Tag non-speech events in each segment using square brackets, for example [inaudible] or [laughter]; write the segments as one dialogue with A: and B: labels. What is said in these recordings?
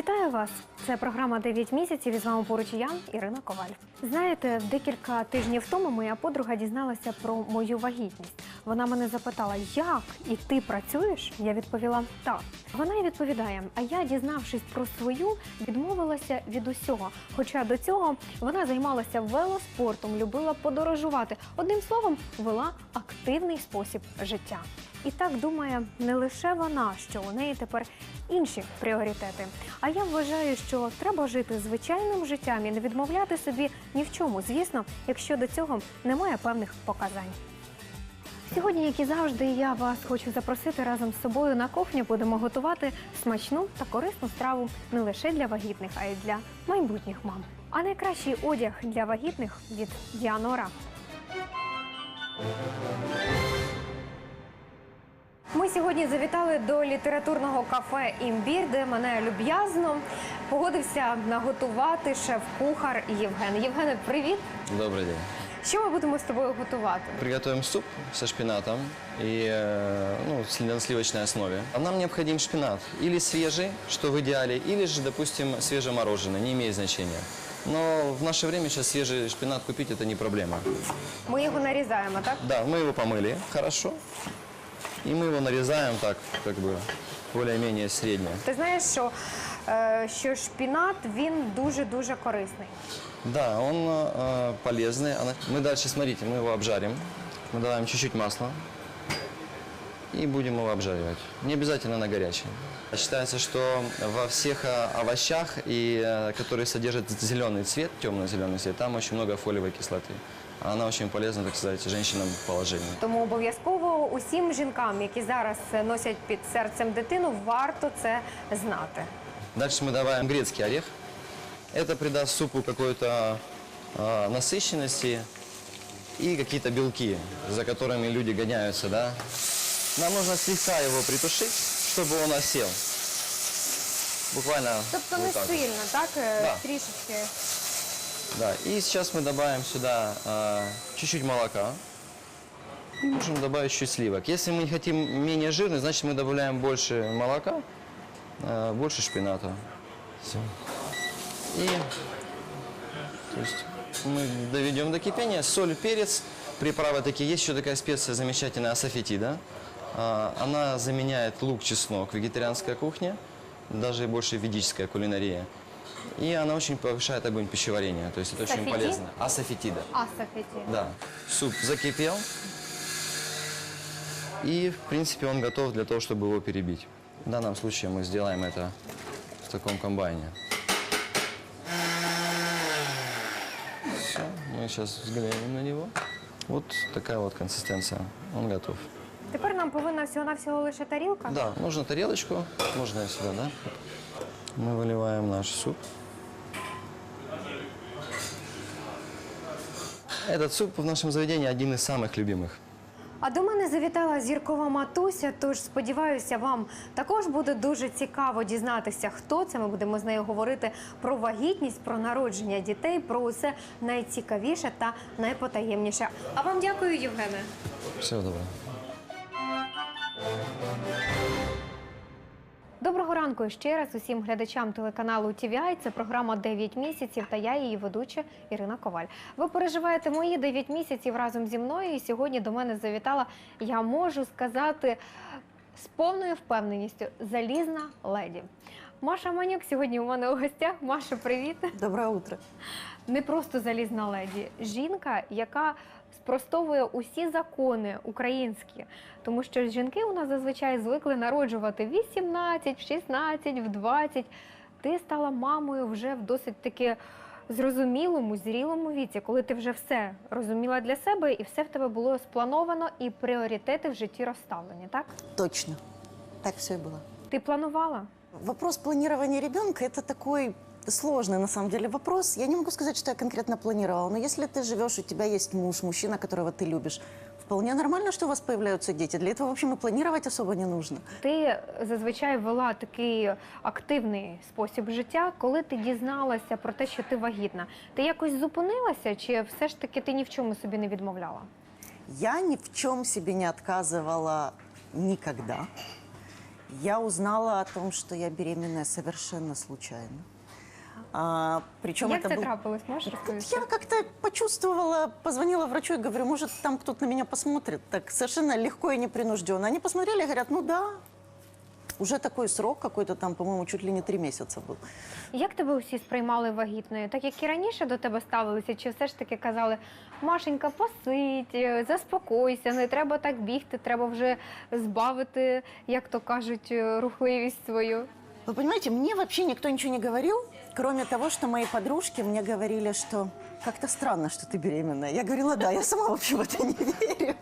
A: Вітаю вас! Це програма «9 місяців. І з вами поруч я, Ірина Коваль. Знаєте, декілька тижнів тому моя подруга дізналася про мою вагітність. Вона мене запитала, як і ти працюєш? Я відповіла так. Вона й відповідає: а я, дізнавшись про свою, відмовилася від усього. Хоча до цього вона займалася велоспортом, любила подорожувати. Одним словом, вела активний спосіб життя. І так думає не лише вона, що у неї тепер інші пріоритети. А я вважаю, що треба жити звичайним життям і не відмовляти собі ні в чому, звісно, якщо до цього немає певних показань. Сьогодні, як і завжди, я вас хочу запросити разом з собою на кухню. Будемо готувати смачну та корисну страву не лише для вагітних, а й для майбутніх мам. А найкращий одяг для вагітних від Діанора. Ми сьогодні завітали до літературного кафе Імбір, де мене люб'язно погодився наготувати шеф-кухар Євген. Євгене, привіт!
B: Добрый день.
A: Що ми будемо з тобою готувати?
B: Приготовим суп со шпинатом и э, ну, с- на сливочной основе. А Нам необходим шпинат или свежий, что в идеале, или же, допустим, свежемороженый, не имеет значения. Но в наше время сейчас свежий шпинат купить это не проблема.
A: Ми його нарізаємо, так?
B: Да, мы его помыли хорошо. И мы его нарезаем так, как бы, более-менее средне.
A: Ти знаєш, що, е, що шпінат він дуже дуже корисний.
B: Да, он э, полезный. Она- Мы дальше, смотрите, мы его обжарим. Мы добавим чуть-чуть масла. И будем его обжаривать. Не обязательно на горячем. Считается, что во всех э, овощах, и, э, которые содержат зеленый цвет, темно-зеленый цвет, там очень много фолиевой кислоты. А Она очень полезна, так сказать, женщинам в положении.
A: Тому обов'язково усім жінкам, які зараз носять під серцем дитину, варто це знати.
B: Дальше мы добавим грецкий орех. Это придаст супу какой-то э, насыщенности и какие-то белки, за которыми люди гоняются, да. Нам нужно слегка его притушить, чтобы он осел. Буквально
A: Тобто
B: вот
A: не
B: так вот.
A: сильно, так? Е,
B: Да.
A: Трішечки.
B: Да. И сейчас мы добавим сюда э, чуть-чуть молока. И можем добавить чуть сливок. Если мы хотим менее жирный, значит мы добавляем больше молока, э, больше шпината. Все. И то есть мы доведем до кипения. Соль, перец, приправы такие. Есть еще такая специя замечательная асафетида. А, Она заменяет лук, чеснок, вегетарианская кухня, даже больше ведическая кулинария. И она очень повышает огонь пищеварения. То есть это очень
A: Асафети?
B: полезно. Асафетида.
A: Асафеті.
B: Да. Суп закипел. И, в принципе, он готов для того, чтобы его перебить. В данном случае мы сделаем это в таком комбайне. Все, мы сейчас взглянем на него. Вот такая вот консистенция. Он готов.
A: Тепер нам повинна всього-навсього лише тарілка.
B: Да, нужно тарелочку. Можно я сюда, да? Мы выливаем наш суп. Этот суп в нашем заведении один из самых любимых.
A: А до мене завітала зіркова матуся. Тож сподіваюся, вам також буде дуже цікаво дізнатися, хто це. Ми будемо з нею говорити про вагітність, про народження дітей, про усе найцікавіше та найпотаємніше. А вам дякую, Євгене.
B: Всего доброго.
A: Доброго ранку ще раз усім глядачам телеканалу TVI. Це програма «9 місяців та я її ведуча Ірина Коваль. Ви переживаєте мої 9 місяців разом зі мною. І сьогодні до мене завітала, я можу сказати з повною впевненістю, залізна леді. Маша Манюк сьогодні у мене у гостях. Маша, привіт.
C: Доброе утро.
A: Не просто залізна леді, жінка, яка спростовує усі закони українські, тому що жінки у нас зазвичай звикли народжувати в 18, в 16, в 20. Ти стала мамою вже в досить таки зрозумілому, зрілому віці, коли ти вже все розуміла для себе, і все в тебе було сплановано, і пріоритети в житті розставлені. Так
C: Точно. Так все и было.
A: ти планувала?
C: Вопрос планирования ребенка это такой сложный на самом деле вопрос. Я не могу сказать, что я конкретно планировала, но если ты живешь, у тебя есть муж, мужчина, которого ты любишь, вполне нормально, что у вас появляются дети. Для этого, в общем, и планировать особо не нужно.
A: Ти зазвичай вела такий активний спосіб життя, коли ти дізналася про те, що ти вагітна. Ти якось зупинилася, чи все ж таки ти ні в чому собі не відмовляла?
C: Я ни в чем себе не отказывала никогда. Я узнала о том, что я беременная совершенно случайно. А, причем
A: Як
C: это
A: це
C: был...
A: трапилось? Можеш розповісти?
C: Я как-то почувствовала, позвонила врачу и говорю, может, там кто-то на меня посмотрит. Так совершенно легко и непринужденно. Они посмотрели и говорят, ну да, уже такой срок какой-то там, по-моему, чуть ли не три месяца был.
A: Як тебе усі сприймали вагітною? Так як і раніше до тебе ставилися, чи все ж таки казали, Машенька, посидь, е, заспокойся, не треба так бігти, треба вже збавити, як то кажуть, е, рухливість свою.
C: Вы понимаете, мне вообще никто ничего не говорил, Кроме того, что мои подружки мне говорили, что как-то странно, что ты беременная. Я говорила, да, я сама вообще в это не верю.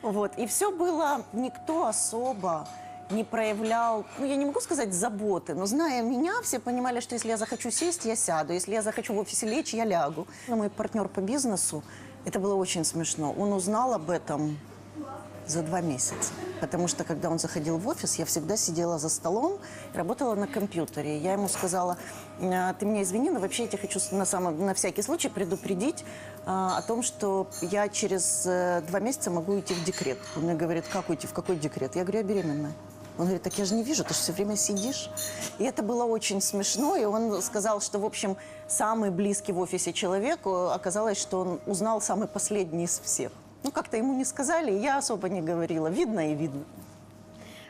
C: Вот. И все было, никто особо не проявлял, ну, я не могу сказать заботы, но зная меня, все понимали, что если я захочу сесть, я сяду, если я захочу в офисе лечь, я лягу. Но мой партнер по бизнесу, это было очень смешно, он узнал об этом за два месяца. Потому что, когда он заходил в офис, я всегда сидела за столом, работала на компьютере. Я ему сказала, «А, ты меня извини, но вообще я тебя хочу на, самом, на всякий случай предупредить а, о том, что я через э, два месяца могу уйти в декрет. Он мне говорит, как уйти, в какой декрет? Я говорю, я беременная. Он говорит, так я же не вижу, ты же все время сидишь. И это было очень смешно. И он сказал, что, в общем, самый близкий в офисе человек, э, оказалось, что он узнал самый последний из всех. Ну, как-то ему не сказали, и я особо не говорила. Видно и видно.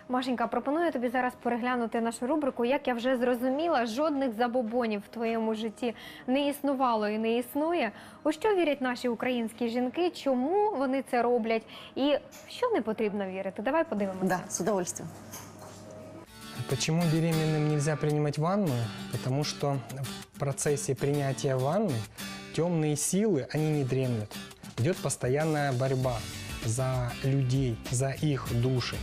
A: Машенька, пропоную тобі зараз переглянути нашу рубрику. Як я вже зрозуміла, жодних забобонів в твоєму житті не існувало і не існує. У що вірять наші українські жінки? Чому вони це роблять? І в що не потрібно вірити? Давай подивимося.
C: Да, с удовольствием.
D: Почему беременным нельзя принимать ванную? Потому что в процессе принятия ванны темные силы, они не дремлют. Идет постоянная борьба за людей, за их души.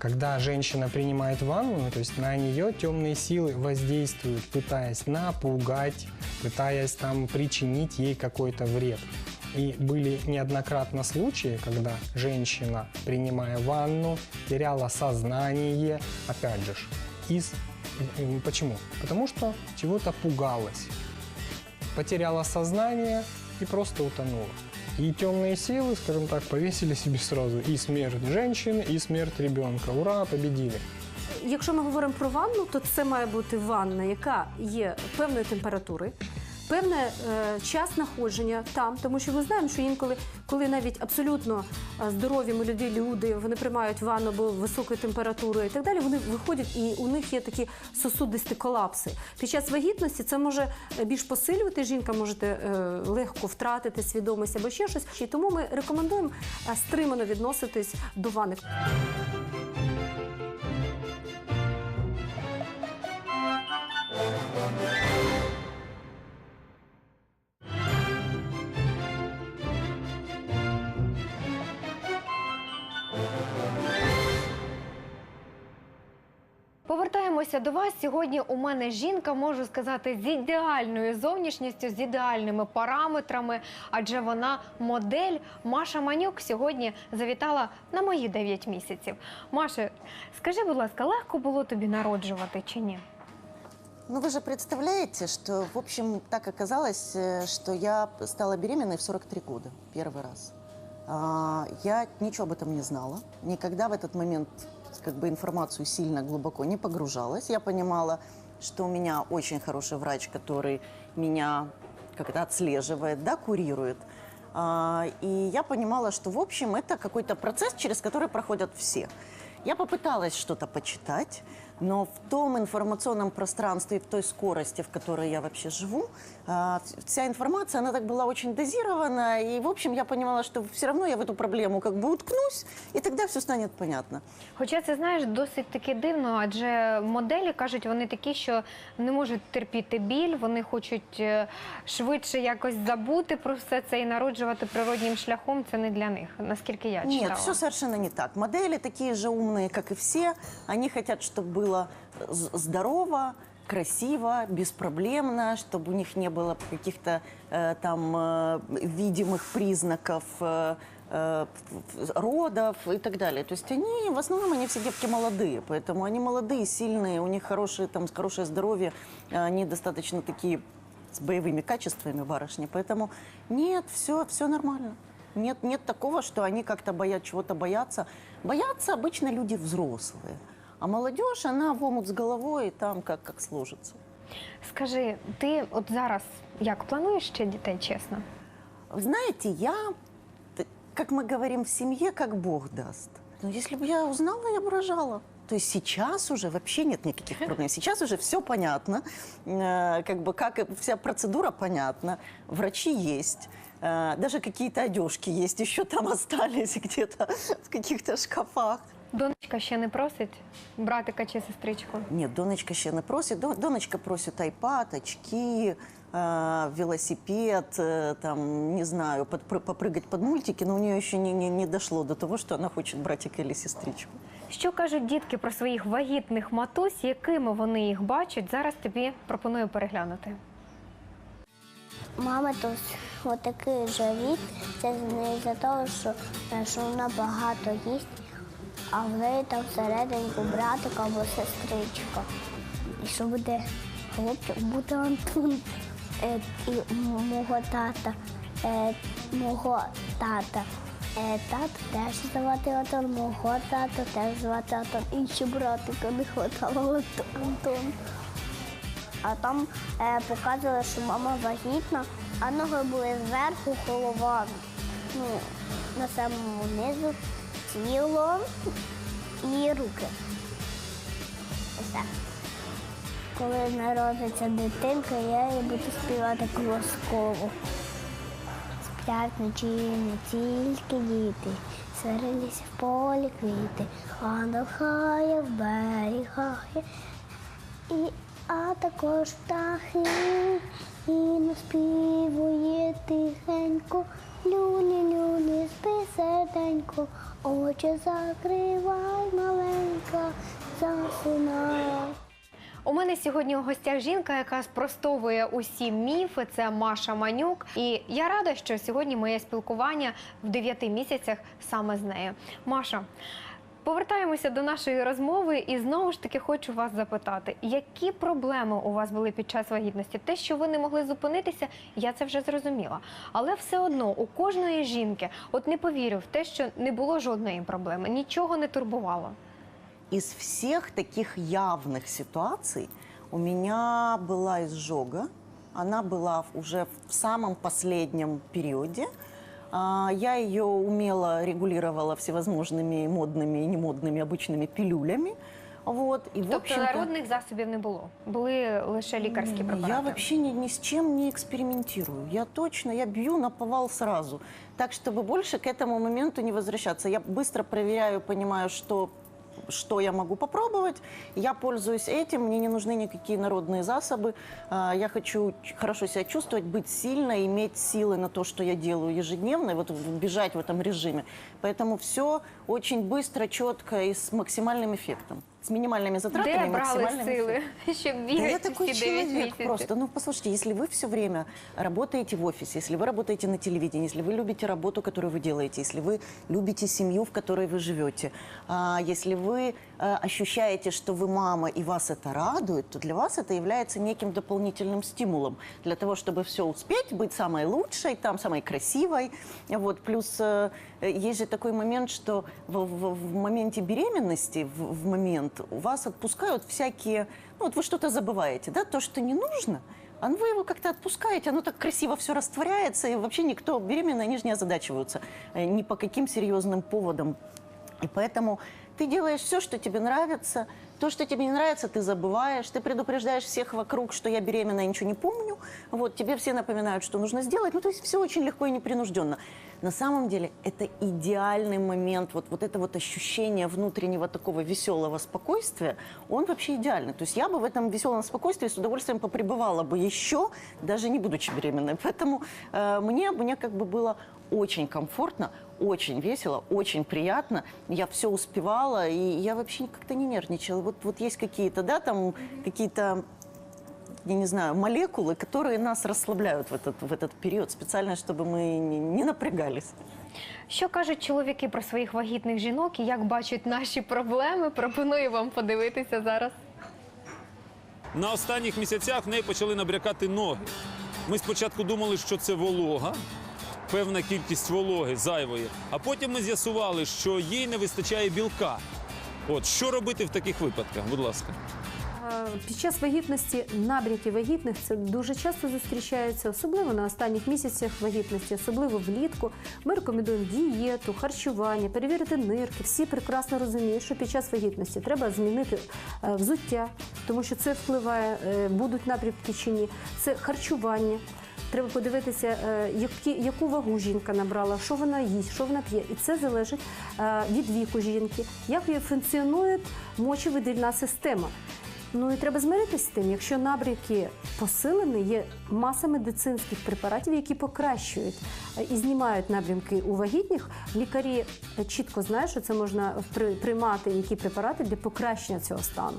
D: Когда женщина принимает ванну, то есть на нее темные силы воздействуют, пытаясь напугать, пытаясь там причинить ей какой-то вред. И были неоднократно случаи, когда женщина, принимая ванну, теряла сознание, опять же, из... Почему? Потому что чего-то пугалась. Потеряла сознание и просто утонула. И темные силы, скажем так, повесили себе сразу и смерть женщины, и смерть ребенка. Ура, победили.
E: Якщо ми говоримо про ванну, то це має бути ванна, яка є певної температури, певне е, час знаходження там, тому що ми знаємо, що інколи, коли навіть абсолютно е, здорові молоді люди вони приймають ванну або високої температури і так далі, вони виходять і у них є такі сосудисті колапси. Під час вагітності це може е, більш посилювати. Жінка може е, легко втратити свідомість або ще щось. І тому ми рекомендуємо стримано відноситись до ванни.
A: Повертаємося до вас. Сьогодні у мене жінка, можу сказати, з ідеальною зовнішністю, з ідеальними параметрами, адже вона модель. Маша Манюк сьогодні завітала на мої 9 місяців. Маша, скажи, будь ласка, легко було тобі народжувати чи ні?
C: Ну, вы же представляете, что, в общем, так оказалось, э, что я стала беременной в 43 года, первый раз. А, Я ничего об этом не знала, никогда в этот момент как бы информацию сильно глубоко не погружалась. Я понимала, что у меня очень хороший врач, который меня как-то отслеживает, да, курирует. А, И я понимала, что, в общем, это какой-то процесс, через который проходят все. Я попыталась что-то почитать, но в том информационном пространстве, в той скорости, в которой я вообще живу, а, вся информация, она так была очень дозирована, и, в общем, я понимала, что все равно я в эту проблему как бы уткнусь, и тогда все станет понятно.
A: Хоча це знаєш досить таки дивно, адже моделі кажуть, вони такі, що не можуть терпіти біль, вони хочуть е, швидше якось забути про все це і народжувати природнім шляхом. Це не для них, наскільки я читала.
C: Нет, все совершенно не так. Модели такие же умные, как и все. Они хотят, чтобы было з- здорово, красиво, беспроблемно, чтобы у них не было каких-то э, там э, видимых признаков э, э, родов и так далее. То есть они, в основном, они все девки молодые, поэтому они молодые, сильные, у них хорошее, там, хорошее здоровье, э, они достаточно такие с боевыми качествами барышни, поэтому нет, все, все нормально. Нет, нет такого, что они как-то боят, чего-то боятся. Боятся обычно люди взрослые. А молодежь, она в омут с головой, и там как, как сложится.
A: Скажи, ти от зараз як плануєш ще дітей, чесно?
C: Вы Знаете, я, т- как мы говорим в семье, как Бог даст. Но если бы я узнала, я бы рожала. То есть сейчас уже вообще нет никаких проблем. [laughs] Сейчас уже все понятно, Э, как бы как и вся процедура понятна, врачи есть, э, даже какие-то одежки есть, еще там остались где-то [laughs] в каких-то шкафах.
A: Донечка ще не просить братика чи сестричку?
C: Нет, Доночка ще не просит. Дон- Доночка просит айпад, очки, э, велосипед, э, там, не знаю, подпры- попрыгать под мультики, но у нее еще не, не, не дошло до того, что она хочет братика или сестричку.
A: Що кажуть дітки про своїх вагітних матусь, якими вони їх бачать? Зараз тобі пропоную переглянути.
F: Мама тут отакий живіт, це не за того, що, е, що вона багато їсть, а в неї там всерединку братик або сестричка. І що буде хлопчик, буде Антон. Е, і мого тата, е, мого тата. Е, тата теж звати Антон, мого тата теж звати Антон. Інші братика не хватало Антон-. А там е, показували, що мама вагітна, а ноги були зверху, голова ну, на самому низу, тіло і руки. Ось так. Коли народиться дитинка, я їй буду співати колоскову. Сплять вночі не тільки діти, сварились в полі квіти, ангел хає вберігає. І, а також птахи і наспівує тихенько. Люлі, люлі, спи серденько, очі закривай маленька, засинай.
A: У мене сьогодні у гостях жінка, яка спростовує усі міфи. Це Маша Манюк. І я рада, що сьогодні моє спілкування в 9 місяцях саме з нею. Маша. Повертаємося до нашої розмови, і знову ж таки хочу вас запитати, які проблеми у вас були під час вагітності? Те, що ви не могли зупинитися, я це вже зрозуміла. Але все одно у кожної жінки, от не повірю в те, що не було жодної проблеми, нічого не турбувало.
C: Из всех таких явных ситуаций у меня была изжога. Она была в- уже в самом последнем периоде. А, Я ее умело регулировала всевозможными модными и немодными обычными пилюлями. Вот. И, в
A: Тобто
C: общем-то,
A: народних засобів не було, були лише лікарські препарати.
C: Я вообще ни, ни с чем не экспериментирую. Я точно, я бью на повал сразу. Так, чтобы больше к этому моменту не возвращаться. Я быстро проверяю, понимаю, что что я могу попробовать. Я пользуюсь этим, мне не нужны никакие народные засобы. А, Я хочу ч- хорошо себя чувствовать, быть сильной, иметь силы на то, что я делаю ежедневно, и вот в- бежать в этом режиме. Поэтому все очень быстро, четко и с максимальным эффектом. С минимальными затратами
A: Де
C: и
A: брали
C: максимальным
A: сили,
C: эффектом. [laughs]
A: щоб
C: Да
A: бігати
C: я
A: всі
C: такой
A: 9
C: человек
A: місяців?
C: просто. Ну, послушайте, если вы все время работаете в офисе, если вы работаете на телевидении, если вы любите работу, которую вы делаете, если вы любите семью, в которой вы живете, а, если вы а, ощущаете, что вы мама и вас это радует, то для вас это является неким дополнительным стимулом для того, чтобы все успеть, быть самой лучшей, там, самой красивой. Вот. Плюс э, есть же такой момент, что в, в- в моменте беременности, в, в момент, у вас отпускают всякие, ну вот вы что-то забываете, да, то, что не нужно, а вы его как-то отпускаете, оно так красиво все растворяется, и вообще никто, беременные, они же не озадачиваются э, ни по каким серьезным поводам. И поэтому ты делаешь все, что тебе нравится. То, что тебе не нравится, ты забываешь. Ты предупреждаешь всех вокруг, что я беременна, я ничего не помню. Вот, тебе все напоминают, что нужно сделать. Ну, то есть все очень легко и непринужденно. На самом деле это идеальный момент, вот, вот это вот ощущение внутреннего такого веселого спокойствия, он вообще идеальный. То есть я бы в этом веселом спокойствии с удовольствием попребывала бы еще, даже не будучи беременной. Поэтому э, мне, мне как бы было очень комфортно, очень весело, очень приятно. Я все успевала, и я вообще как-то не нервничала. Вот, вот есть какие-то, да, там какие-то я не знаю, молекулы, которые нас расслабляют в этот, в этот период, специально, чтобы мы не, не напрягались.
A: Що кажуть чоловіки про своїх вагітних жінок і як бачать наші проблеми? Пропоную вам подивитися зараз.
G: На останніх місяцях в неї почали набрякати ноги. Ми спочатку думали, що це волога, певна кількість вологи зайвої, а потім ми з'ясували, що їй не вистачає білка. От що робити в таких випадках? Будь ласка.
E: Під час вагітності набряки вагітних це дуже часто зустрічається, особливо на останніх місяцях вагітності, особливо влітку. Ми рекомендуємо дієту, харчування, перевірити нирки. Всі прекрасно розуміють, що під час вагітності треба змінити е, взуття, тому що це впливає, е, будуть набряки чи ні. Це харчування. Треба подивитися, е, яку вагу жінка набрала, що вона їсть, що вона п'є. І це залежить е, від віку жінки, як функціонує мочевидільна система. Ну і треба змиритися з тим, якщо набряки посилені, є маса медицинських препаратів, які покращують е, і знімають набрямки у вагітних. Лікарі чітко знають, що це можна при- приймати які препарати для покращення цього стану.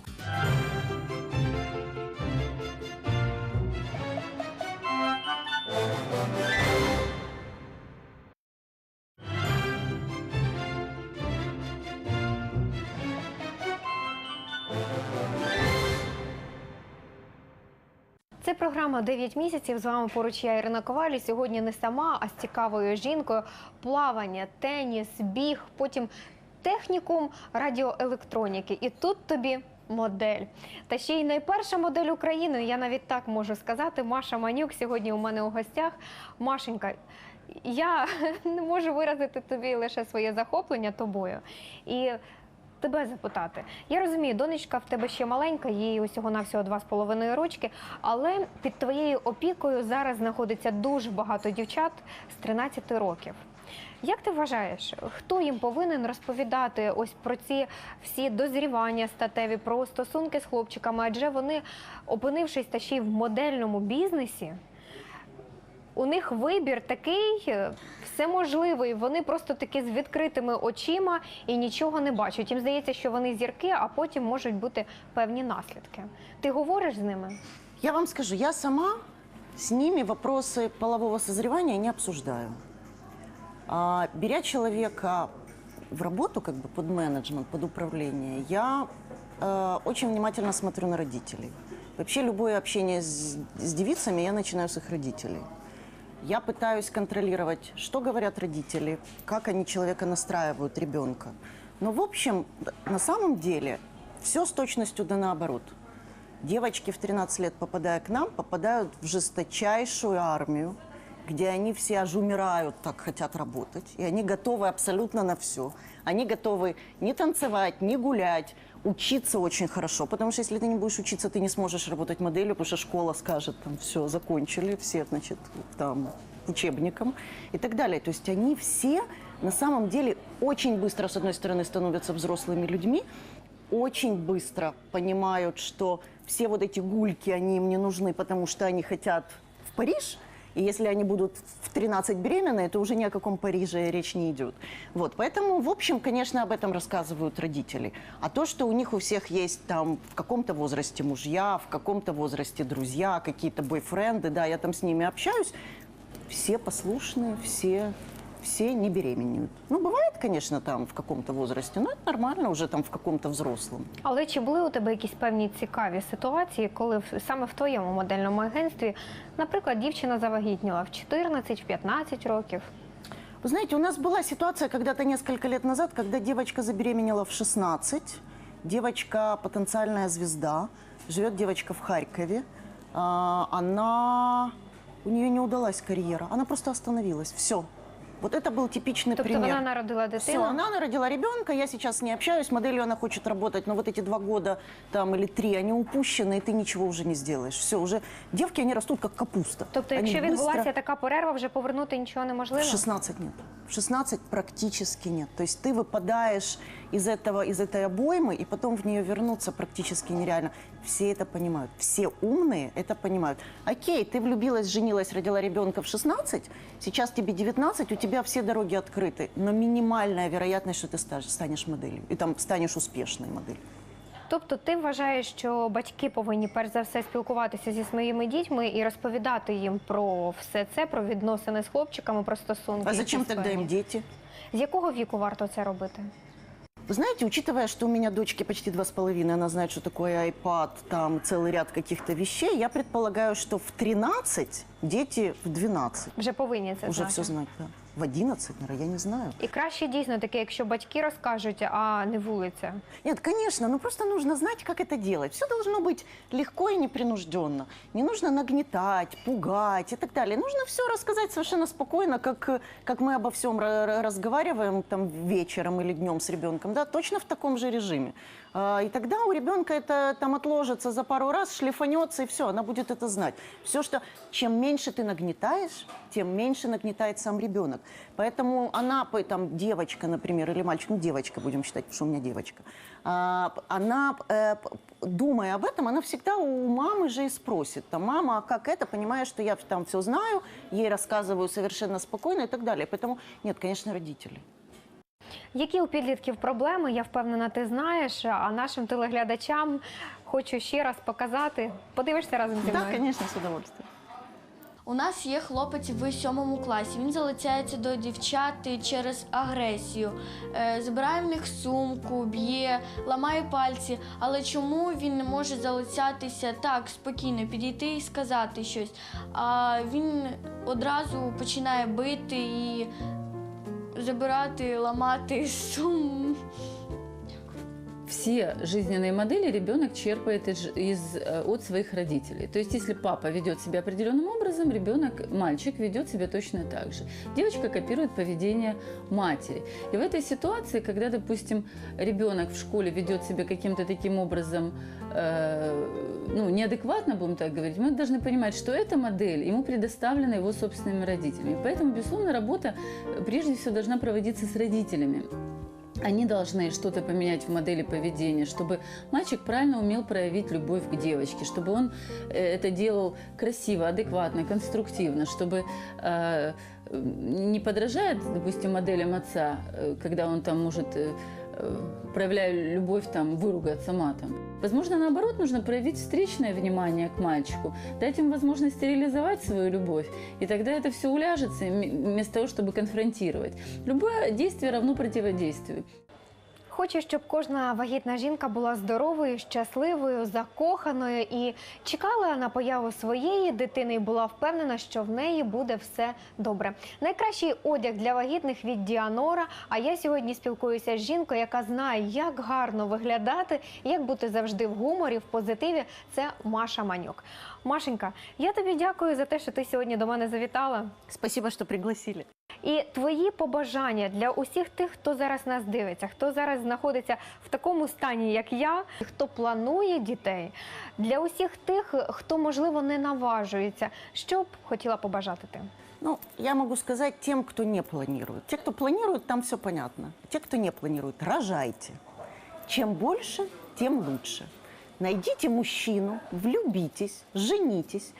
A: Програма «9 місяців. З вами поруч я Ірина Коваль. І Сьогодні не сама, а з цікавою жінкою. Плавання, теніс, біг, потім технікум радіоелектроніки. І тут тобі модель. Та ще й найперша модель України. Я навіть так можу сказати. Маша Манюк сьогодні у мене у гостях. Машенька. Я [laughs] не можу виразити тобі лише своє захоплення тобою. І тебе запитати. Я розумію, донечка в тебе ще маленька, їй усього навсього два з половиною рочки, але під твоєю опікою зараз знаходиться дуже багато дівчат з 13 років. Як ти вважаєш, хто їм повинен розповідати ось про ці всі дозрівання статеві, про стосунки з хлопчиками? Адже вони, опинившись та ще й в модельному бізнесі, у них вибір такий е, всеможливий. Вони просто таки з відкритими очима і нічого не бачать. Їм здається, що вони зірки, а потім можуть бути певні наслідки. Ти говориш з ними?
C: Я вам скажу, я сама с ними вопросы полового созревания не обсуждаю. А, беря человека в работу, как бы под менеджмент, под управление, я э, очень внимательно смотрю на родителей. Вообще любое общение с, с девицами я начинаю с их родителей. Я пытаюсь контролировать, что говорят родители, как они человека настраивают, ребенка. Но в общем, на самом деле, все с точностью да наоборот. Девочки в 13 лет, попадая к нам, попадают в жесточайшую армию, где они все аж умирают, так хотят работать. И они готовы абсолютно на все. Они готовы не танцевать, не гулять, учиться очень хорошо. Потому что если ты не будешь учиться, ты не сможешь работать моделью, потому что школа скажет, там, все, закончили, все, значит, там, учебникам и так далее. То есть они все на самом деле очень быстро, с одной стороны, становятся взрослыми людьми, очень быстро понимают, что все вот эти гульки, они им не нужны, потому что они хотят в Париж, и если они будут в 13 беременные, то уже ни о каком Париже речь не идет. Вот, поэтому, в общем, конечно, об этом рассказывают родители. А то, что у них у всех есть там в каком-то возрасте мужья, в каком-то возрасте друзья, какие-то бойфренды, да, я там с ними общаюсь, все послушные, все, все не беременеют. Ну, бывает, конечно, там в каком-то возрасте, но это нормально уже там в каком-то взрослом.
A: Але чи були у тебе якісь певні цікаві ситуації, коли в- саме в твоєму модельному агентстві, наприклад, дівчина завагітніла в 14-15 років?
C: Вы знаете, у нас была ситуация когда-то несколько лет назад, когда девочка забеременела в 16. Девочка потенциальная звезда. Живет девочка в Харькове. А, Она... У нее не удалась карьера. Она просто остановилась. Все. Вот это был типичный
A: Тобто
C: пример.
A: вона народила
C: Все,
A: дитину.
C: она народила ребенка, я сейчас не общаюсь, моделью она хочет работать, но вот эти два года там или три, они упущены, и ты ничего уже не сделаешь. Все, уже девки, они растут как капуста.
A: Тобто,
C: Они
A: якщо
C: быстро-
A: відбулася така перерва, вже повернути нічого
C: в
A: неможливо?
C: 16 нет. В 16 практически нет. То есть ты выпадаешь из, этого, из этой обоймы, и потом в нее вернуться практически нереально. Все это понимают. Все умные это понимают. Окей, ты влюбилась, женилась, родила ребенка в 16, сейчас тебе 19, у тебя все дороги открыты. Но минимальная вероятность, что ты стаж- станешь моделью. И там станешь успешной моделью.
A: Тобто ти вважаєш, що батьки повинні перш за все спілкуватися зі своїми дітьми і розповідати їм про все це, про відносини з хлопчиками, про стосунки.
C: А зачем
A: якісь
C: тогда им
A: певні?
C: дети?
A: З якого віку варто це робити?
C: Вы знаете, учитывая, что у меня дочке почти два с половиной, она знает, что такое iPad, там целый ряд каких-то вещей, я предполагаю, что в 13 дети в 12
A: Вже повинні це
C: уже
A: знати.
C: все знать. Да. В 11, наверное, я не знаю.
A: І краще дійсно таке, якщо батьки розкажуть, а не вулиця.
C: Нет, конечно, но просто нужно знать, как это делать. Все должно быть легко и непринужденно. Не нужно нагнетать, пугать и так далее. Нужно все рассказать совершенно спокойно, как, э, как мы обо всем ра- ра- разговариваем там вечером или днем с ребенком, да, точно в таком же режиме. А, И тогда у ребенка это там отложится за пару раз, шлифанется и все, она будет это знать. Все, что чем меньше ты нагнетаешь, тем меньше нагнетает сам ребенок. Поэтому она, там, девочка, например, или мальчик, ну, девочка будем считать, потому что у меня девочка, а, она, э, думая об этом, она всегда у мамы же и спросит, там, мама, а как это, понимая, что я там все знаю, ей рассказываю совершенно спокойно и так далее. Поэтому, нет, конечно, родители.
A: Які у підлітків проблеми, я впевнена, ти знаєш. А нашим телеглядачам хочу ще раз показати. Подивишся разом зі мною.
C: конечно, с удовольствием.
H: У нас є хлопець в сьомому класі. Він залицяється до дівчат через агресію, Е, забирає в них сумку, б'є, ламає пальці. Але чому він не може залицятися так спокійно, підійти і сказати щось? А він одразу починає бити і забирати, ламати [laughs] сум.
I: Все жизненные модели ребенок черпает из, из, э, от своих родителей. То есть, если папа ведет себя определенным образом, ребенок, мальчик ведет себя точно так же. Девочка копирует поведение матери. И в этой ситуации, когда, допустим, ребенок в школе ведет себя каким-то таким образом, э, ну, неадекватно, будем так говорить, мы должны понимать, что эта модель ему предоставлена его собственными родителями. Поэтому, безусловно, работа э, прежде всего должна проводиться с родителями. Они должны что-то поменять в модели поведения, чтобы мальчик правильно умел проявить любовь к девочке, чтобы он э, это делал красиво, адекватно, конструктивно, чтобы э, не подражает, допустим, моделям отца, э, когда он там может, э, э, проявляя любовь, там, выругаться матом. Возможно, наоборот, нужно проявить встречное внимание к мальчику, дать им возможность реализовать свою любовь, и тогда это все уляжется, м- вместо того, чтобы конфронтировать. Любое действие равно противодействию.
A: Хочу, щоб кожна вагітна жінка була здоровою, щасливою, закоханою і чекала на появу своєї дитини і була впевнена, що в неї буде все добре. Найкращий одяг для вагітних від Діанора. А я сьогодні спілкуюся з жінкою, яка знає, як гарно виглядати, як бути завжди в гуморі, в позитиві. Це Маша Манюк. Машенька, я тобі дякую за те, що ти сьогодні до мене завітала.
C: Спасибо, что пригласили.
A: І твої побажання для усіх тих, хто зараз нас дивиться, хто зараз знаходиться в такому стані, як я, хто планує дітей, для усіх тих, хто можливо не наважується, що б хотіла побажати ти?
C: Ну, я могу сказать тем, кто не планирует. Те, кто планирует, там все понятно. Те, кто не планирует, рожайте. Чем больше, тем лучше. Найдите мужчину, влюбитесь, женитесь.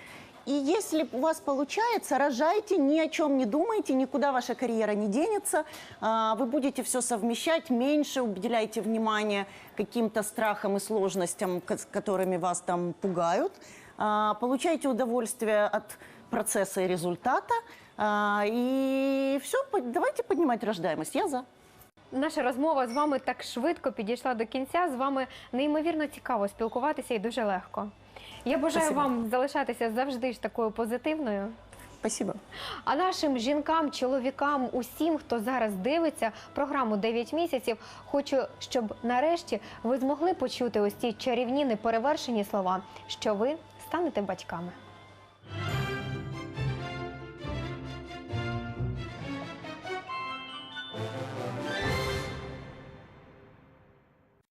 C: И если у вас получается, рожайте, ни о чем не думайте, никуда ваша карьера не денется. Вы будете все совмещать, меньше уделяйте внимание каким-то страхам и сложностям, которыми вас там пугают. Получайте удовольствие от процесса и результата. И все, давайте поднимать рождаемость. Я за.
A: Наша розмова з вами так швидко підійшла до кінця. З вами неймовірно цікаво спілкуватися і дуже легко. Я бажаю
C: Спасибо.
A: вам залишатися завжди ж такою позитивною.
C: Спасибо.
A: А нашим жінкам, чоловікам, усім, хто зараз дивиться програму «9 місяців, хочу, щоб нарешті ви змогли почути ось ці чарівні неперевершені слова, що ви станете батьками.